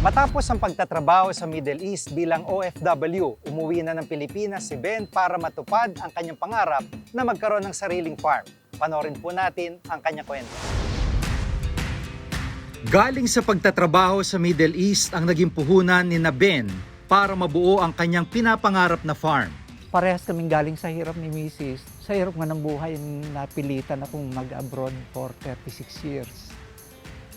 Matapos ang pagtatrabaho sa Middle East bilang OFW, umuwi na ng Pilipinas si Ben para matupad ang kanyang pangarap na magkaroon ng sariling farm. Panorin po natin ang kanyang kwento. Galing sa pagtatrabaho sa Middle East ang naging puhunan ni na Ben para mabuo ang kanyang pinapangarap na farm. Parehas kaming galing sa hirap ni Mrs. Sa hirap nga ng buhay, napilitan akong mag-abroad for 36 years.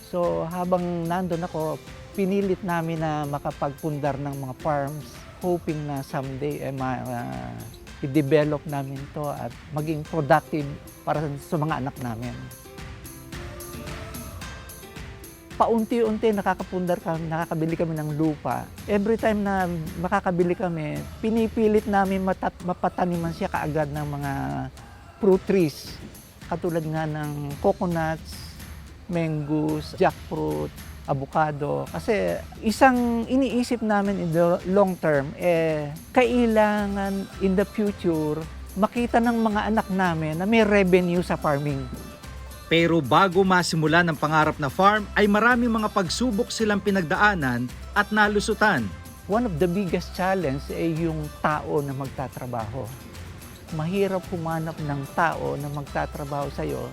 So habang nandun ako, pinilit namin na makapagpundar ng mga farms, hoping na someday eh, ma- ah, i-develop namin to at maging productive para sa mga anak namin. Paunti-unti nakakapundar kami, nakakabili kami ng lupa. Every time na makakabili kami, pinipilit namin matat, mapataniman siya kaagad ng mga fruit trees. Katulad nga ng coconuts, mangoes, jackfruit, avocado. Kasi isang iniisip namin in the long term, eh, kailangan in the future makita ng mga anak namin na may revenue sa farming. Pero bago masimulan ang pangarap na farm ay maraming mga pagsubok silang pinagdaanan at nalusutan. One of the biggest challenge ay yung tao na magtatrabaho. Mahirap humanap ng tao na magtatrabaho sa'yo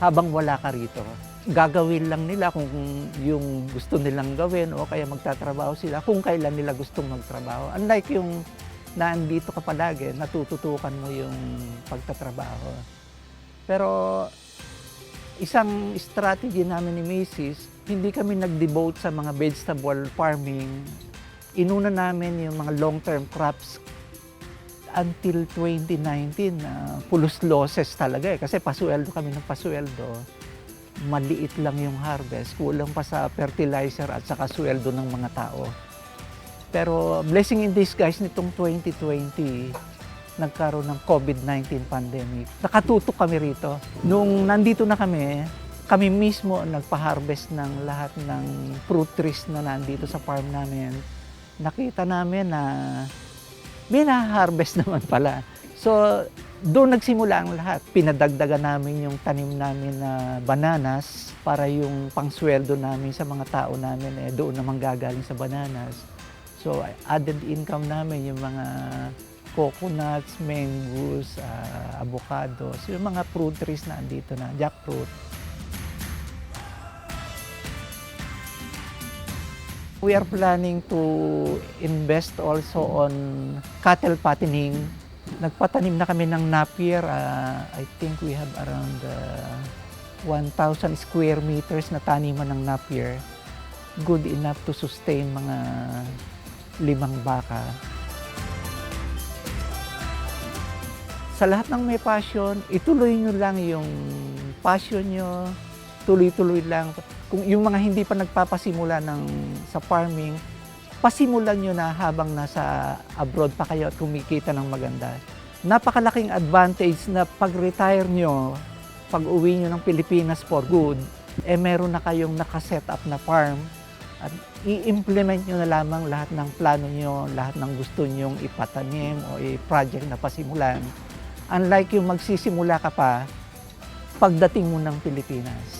habang wala ka rito. Gagawin lang nila kung yung gusto nilang gawin o kaya magtatrabaho sila kung kailan nila gustong magtrabaho. Unlike yung naandito ka palagi, natututukan mo yung pagtatrabaho. Pero isang strategy namin ni Macy's, hindi kami nag-devote sa mga vegetable farming. Inuna namin yung mga long-term crops until 2019 na pulos losses talaga eh. Kasi pasueldo kami ng pasueldo. Maliit lang yung harvest. Kulang pa sa fertilizer at saka sweldo ng mga tao. Pero blessing in disguise nitong 2020, nagkaroon ng COVID-19 pandemic. Nakatutok kami rito. Nung nandito na kami, kami mismo nagpa-harvest ng lahat ng fruit trees na nandito sa farm namin. Nakita namin na may na-harvest naman pala. So, doon nagsimula ang lahat. Pinadagdagan namin yung tanim namin na bananas para yung pangsweldo namin sa mga tao namin eh, doon naman gagaling sa bananas. So, added income namin yung mga coconuts, mangoes, ah, avocados, yung mga fruit trees na andito na, jackfruit. We are planning to invest also on cattle fattening. Nagpatanim na kami ng napier. ah, I think we have around ah, 1,000 square meters na taniman ng napier. Good enough to sustain mga limang baka. Sa lahat ng may passion, ituloy nyo lang yung passion nyo, tuloy-tuloy lang. Kung yung mga hindi pa nagpapasimula ng, sa farming, pasimulan nyo na habang nasa abroad pa kayo at kumikita ng maganda. Napakalaking advantage na pag-retire nyo, pag uwi nyo ng Pilipinas for good, eh meron na kayong nakaset up na farm at i-implement nyo na lamang lahat ng plano nyo, lahat ng gusto nyong ipatanim o i-project na pasimulan. Unlike yung magsisimula ka pa, pagdating mo ng Pilipinas.